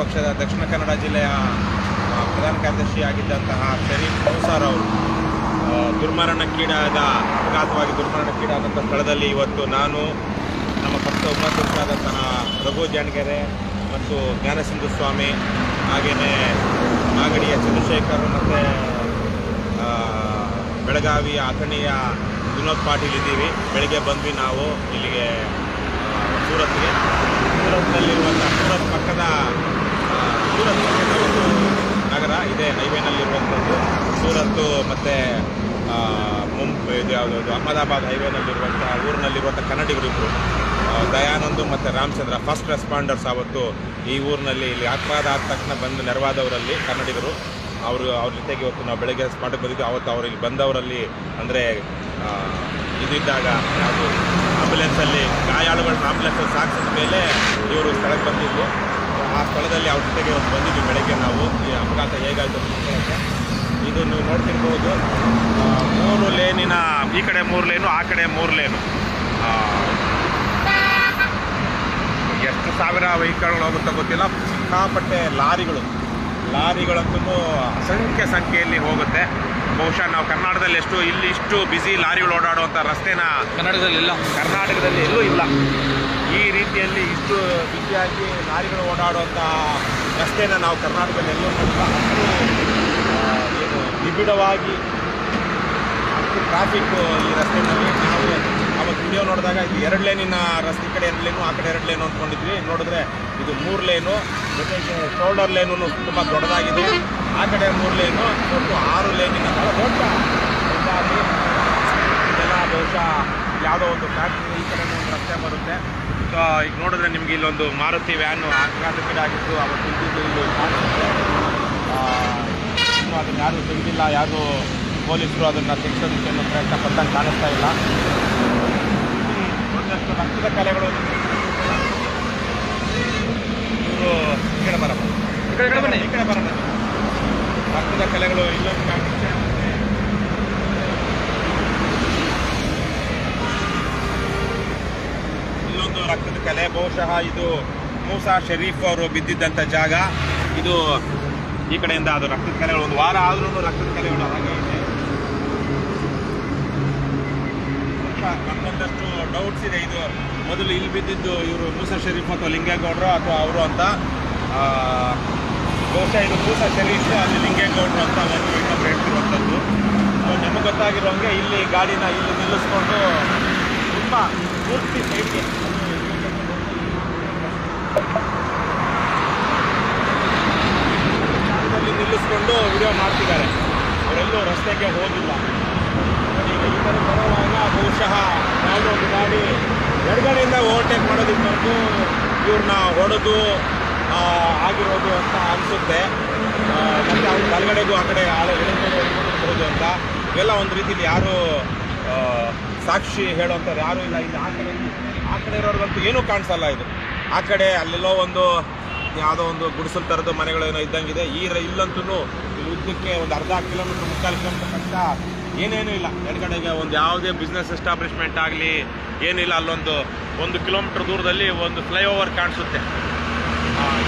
ಪಕ್ಷದ ದಕ್ಷಿಣ ಕನ್ನಡ ಜಿಲ್ಲೆಯ ಪ್ರಧಾನ ಕಾರ್ಯದರ್ಶಿ ಆಗಿದ್ದಂತಹ ಶರೀಫ್ ಮೌಸಾರ್ ಅವರು ದುರ್ಮರಣಕ್ಕೀಡಾದ ಅಪಘಾತವಾಗಿ ದುರ್ಮರಣಕ್ಕೀಡಾದಂಥ ಸ್ಥಳದಲ್ಲಿ ಇವತ್ತು ನಾನು, ನಮ್ಮ ಪಕ್ಷದ ಉಪಾಧ್ಯಕ್ಷರಾದಂತಹ ರಘು ಜಾಣಗೆರೆ ಮತ್ತು ಜ್ಞಾನಸಿಂಧು ಸ್ವಾಮಿ ಹಾಗೆಯೇ ಮಾಗಡಿಯ ಚಂದ್ರಶೇಖರ್ ಮತ್ತು ಬೆಳಗಾವಿಯ ಅಥಣಿಯ ವಿನೋದ್ ಪಾಟೀಲ್ ಇದ್ದೀವಿ. ಬೆಳಗ್ಗೆ ಬಂದ್ವಿ ನಾವು ಇಲ್ಲಿಗೆ ಸೂರತ್ಗೆ. ಸೂರತ್ನಲ್ಲಿರುವಂಥ ಇದೆ ಹೈವೇನಲ್ಲಿರುವಂಥದ್ದು ಸೂರತ್ತು ಮತ್ತು ಮುಂಬೈ ಇದು ಯಾವುದಾದ್ರು ಅಹಮದಾಬಾದ್ ಹೈವೇನಲ್ಲಿರುವಂಥ ಊರಿನಲ್ಲಿರುವಂಥ ಕನ್ನಡಿಗರು ಇಬ್ಬರು ದಯಾನಂದ್ ಮತ್ತು ರಾಮಚಂದ್ರ ಫಸ್ಟ್ ರೆಸ್ಪಾಂಡರ್ಸ್ ಆವತ್ತು ಈ ಊರಿನಲ್ಲಿ ಇಲ್ಲಿ ಅಪರಾಧ ಆದ ತಕ್ಷಣ ಬಂದು ನೆರವಾದವರಲ್ಲಿ ಕನ್ನಡಿಗರು. ಅವರು ಅವ್ರ ಜೊತೆಗೆ ಇವತ್ತು ನಾವು ಬೆಳಗ್ಗೆ ಸ್ಪಾಟಿಗೆ ಬಂದಿದ್ದು ಅವತ್ತು ಅವರು ಇಲ್ಲಿ ಬಂದವರಲ್ಲಿ ಅಂದರೆ ಇದಿದ್ದಾಗ ಯಾವುದು ಆಂಬುಲೆನ್ಸಲ್ಲಿ ಗಾಯಾಳುಗಳನ್ನ ಆಂಬುಲೆನ್ಸಲ್ಲಿ ಸಾಗಿಸಿದ ಮೇಲೆ ಇವರು ಸ್ಥಳಕ್ಕೆ ಬಂದಿದ್ದು ಆ ಸ್ಥಳದಲ್ಲಿ ಅವ್ರ ಜೊತೆಗೆ ಒಂದು ಬಂದಿದ್ವಿ ಬೆಳಗ್ಗೆ ನಾವು. ಈ ಅಪಘಾತ ಹೇಗಾಯಿತು. ಇದು ನೀವು ನೋಡ್ತಿರ್ಬೋದು. ಮೂರು ಲೇನಿನ ಈ ಕಡೆ ಮೂರು ಲೇನು, ಆ ಕಡೆ ಮೂರು ಲೇನು. ಎಷ್ಟು ಸಾವಿರ ವೆಹಿಕಲ್ಗಳು ಹೋಗುತ್ತೋ ಗೊತ್ತಿಲ್ಲ. ಸಿಕ್ಕಾಪಟ್ಟೆ ಲಾರಿಗಳು. ಲಾರಿಗಳಂತೂ ಅಸಂಖ್ಯ ಸಂಖ್ಯೆಯಲ್ಲಿ ಹೋಗುತ್ತೆ. ಬಹುಶಃ ನಾವು ಕರ್ನಾಟಕದಲ್ಲಿ ಎಷ್ಟು ಇಲ್ಲಿ ಇಷ್ಟು ಬ್ಯುಸಿ ಲಾರಿಗಳು ಓಡಾಡುವಂಥ ರಸ್ತೆನ ಕನ್ನಡದಲ್ಲಿ ಇಲ್ಲ. ಕರ್ನಾಟಕದಲ್ಲಿ ಎಲ್ಲೂ ಇಲ್ಲ. ಈ ರೀತಿಯಲ್ಲಿ ಇಷ್ಟು ಬಿಸಿಯಾಗಿ ಲಾರಿಗಳು ಓಡಾಡುವಂಥ ರಸ್ತೆನ ನಾವು ಕರ್ನಾಟಕದಲ್ಲಿ ಎಲ್ಲೂ ಅಷ್ಟು ಏನು ನಿಬಿಡವಾಗಿ ಅಷ್ಟು ಟ್ರಾಫಿಕ್ ಈ ರಸ್ತೆಯಲ್ಲಿ ನಾವು ವಿಡಿಯೋ ನೋಡಿದಾಗ ಇದು ಎರಡು ಲೈನಿನ ರಸ್ತೆ ಕಡೆ ಎರಡು ಲೇನು ಆ ಕಡೆ ಎರಡು ಲೇನು ಅಂದ್ಕೊಂಡಿದ್ವಿ. ನೋಡಿದ್ರೆ ಇದು ಮೂರು ಲೇನು ಜೊತೆಗೆ ಶೋಲ್ಡರ್ ಲೇನು ತುಂಬ ದೊಡ್ಡದಾಗಿದೆ. ಆ ಕಡೆ ಮೂರು ಲೇನು ಒಟ್ಟು ಆರು ಲೇನಿನ ಬಹಳ ದೊಡ್ಡ ಇದೆಲ್ಲ ಬಹುಶಃ ಯಾವುದೋ ಒಂದು ಫ್ಯಾಕ್ಟ್ರಿ ಈ ಕಡೆ ಒಂದು ರಸ್ತೆ ಬರುತ್ತೆ. ಈಗ ನೋಡಿದ್ರೆ ನಿಮ್ಗೆ ಇಲ್ಲೊಂದು ಮಾರುತಿ ವ್ಯಾನು ಆಗಿದ್ದು ಅವತ್ತು ಇದ್ದಿದ್ದು ಇಲ್ಲಿ ಅದನ್ನು ಯಾರು ತೆಗೆದಿಲ್ಲ. ಯಾರು ಪೊಲೀಸರು ಅದನ್ನು ಏನು ಪ್ರಯತ್ನ ಪಟ್ಟಂಗೆ ಕಾಣಿಸ್ತಾ ಇಲ್ಲ. ಒಂದಷ್ಟು ರಕ್ತದ ಕಲೆಗಳು ಇವರು ಈ ಕಡೆ ಬರಮ್ಮ. ಈ ಕಡೆ ರಕ್ತದ ಕಲೆಗಳು ಇಲ್ಲೊಂದು ಕಾಣಿಸುತ್ತೆ ಇಲ್ಲೊಂದು ರಕ್ತದ ಕಲೆ ಬಹುಶಃ ಇದು ಮೂಸಾ ಶರೀಫ್ ಅವರು ಬಿದ್ದಿದ್ದಂಥ ಜಾಗ. ಇದು ಈ ಕಡೆಯಿಂದ ಅದು ರಕ್ತದ ಕಲೆಗಳು ಒಂದು ವಾರ ಆದ್ರೂ ರಕ್ತದ ಕಲೆಗಳು ಹಾಗೆ ಇದೆ ಬಹುಶಃ ನಮ್ಗೊಂದಷ್ಟು ಡೌಟ್ಸ್ ಇದೆ. ಇದು ಮೊದಲು ಇಲ್ಲಿ ಬಿದ್ದಿದ್ದು ಇವರು ಮೂಸಾ ಶರೀಫ್ ಅಥವಾ ಲಿಂಗೇಗೌಡರು, ಅಥವಾ ಅವರು ಅಂತ. ಬಹುಶಃ ಇದು ಮೂಸಾ ಶರೀಫ್ ಅಲ್ಲಿ ಲಿಂಗೇಗೌಡರು ಅಂತ ಒಂದು ಇನ್ನೊಬ್ರು ಹೇಳ್ತಿರುವಂಥದ್ದು. ನಮಗೆ ಗೊತ್ತಾಗಿರೋಂಗೆ ಇಲ್ಲಿ ಗಾಡಿನ ಇಲ್ಲಿ ನಿಲ್ಲಿಸ್ಕೊಂಡು ತುಂಬ ಪೂರ್ತಿ ಜಾಗದಲ್ಲಿ ನಿಲ್ಲಿಸ್ಕೊಂಡು ವಿಡಿಯೋ ಮಾಡ್ತಿದ್ದಾರೆ. ಅವರೆಲ್ಲೂ ರಸ್ತೆಗೆ ಹೋಗಿಲ್ಲ. ಈಗ ಥರ ಬರುವಾಗ ಬಹುಶಃ ಯಾವುದೋ ಒಂದು ಗಾಡಿ ಎಡಗಡೆಯಿಂದ ಓವರ್ಟೇಕ್ ಮಾಡೋದಕ್ಕೆ ಬಂದು ಇವ್ರನ್ನ ಹೊಡೆದು ಆಗಿರೋದು ಅಂತ ಅನಿಸುತ್ತೆ. ಮತ್ತು ಅವ್ರ ಬಲಗಡೆಗೂ ಆ ಕಡೆ ಆಳ ಎಡಗಡೆ ಅಂತ. ಇವೆಲ್ಲ ಒಂದು ರೀತಿಯಲ್ಲಿ ಯಾರು ಸಾಕ್ಷಿ ಹೇಳೋಂಥವ್ರು ಯಾರೂ ಇಲ್ಲ. ಇಲ್ಲಿ ಆ ಕಡೆ ಆ ಕಡೆ ಇರೋರ್ಗಂತೂ ಏನೂ ಕಾಣಿಸಲ್ಲ ಇದು. ಆ ಕಡೆ ಅಲ್ಲೆಲ್ಲೋ ಒಂದು ಯಾವುದೋ ಒಂದು ಗುಡಿಸಲು ಥರದ ಮನೆಗಳೇನೋ ಇದ್ದಂಗಿದೆ. ಈ ಇಲ್ಲಂತೂ ಇಲ್ಲಿ ಉದ್ದಕ್ಕೆ ಒಂದು ಅರ್ಧ ಕಿಲೋಮೀಟ್ರ್ ಮುಕ್ಕಾಲು ಕಿಲೋಮೀಟ್ರ್ ಕಷ್ಟ. ಏನೇನೂ ಇಲ್ಲ. ಎಡಗಡೆಗೆ ಒಂದು ಯಾವುದೇ ಬಿಸ್ನೆಸ್ ಎಸ್ಟಾಬ್ಲಿಷ್ಮೆಂಟ್ ಆಗಲಿ, ಏನಿಲ್ಲ, ಅಲ್ಲೊಂದು, ಒಂದು ಕಿಲೋಮೀಟ್ರ್ ದೂರದಲ್ಲಿ ಒಂದು ಫ್ಲೈಓವರ್ ಕಾಣಿಸುತ್ತೆ.